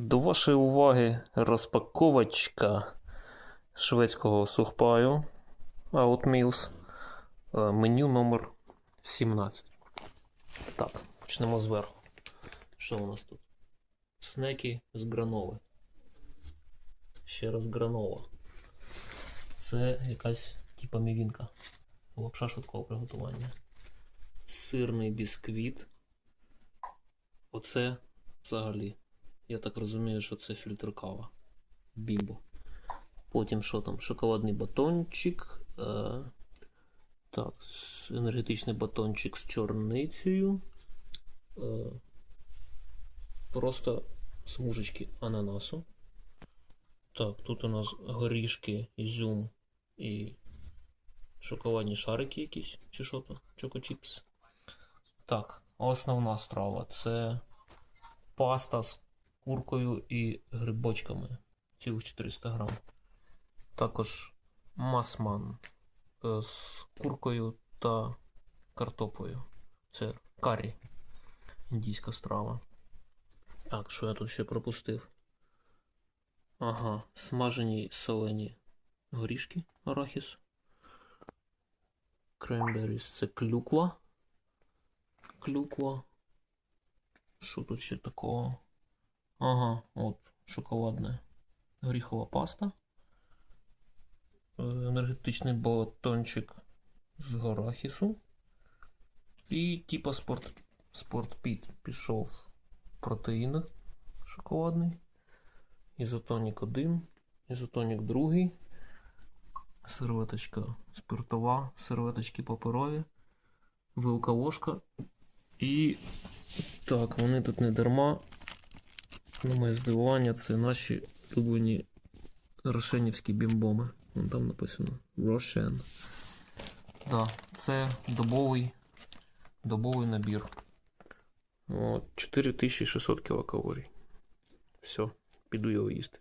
До вашої уваги розпаковочка шведського сухпаю Outmeals. Е, Меню номер 17. Так, почнемо зверху. Що у нас тут? Снеки з гранови. Ще раз гранова. Це якась типа мівінка. Лапша швидкого приготування. Сирний бісквіт. Оце взагалі. Я так розумію, що це фільтр кава. Бімбо. Потім що там? Шоколадний батончик. Е, так, енергетичний батончик з чорницею. Е, просто смужечки ананасу. Так, тут у нас горішки, ізюм і шоколадні шарики якісь, чи що то? Чокочіпс. Так, основна страва це паста з куркою і грибочками. Цілих 400 грам. Також масман е, з куркою та картоплею. Це карі. Індійська страва. Так, що я тут ще пропустив? Ага, смажені солені горішки, арахіс. Кремберіс це клюква. Клюква. Що тут ще такого? Ага, от, шоколадна горіхова паста. Е, Енергетичний батончик з арахісу. І типа спорт, спортпіт пішов протеїн шоколадний. Ізотонік 1, ізотонік 2. Серветочка спиртова, серветочки паперові, вилка ложка. І так, вони тут не дарма. На моє здивування, це наші улюблені рошенівські бімбоми. Вон там написано Рошен. Да, це добовий, добовий набір. От, 4600 кілокалорій. Все, піду його їсти.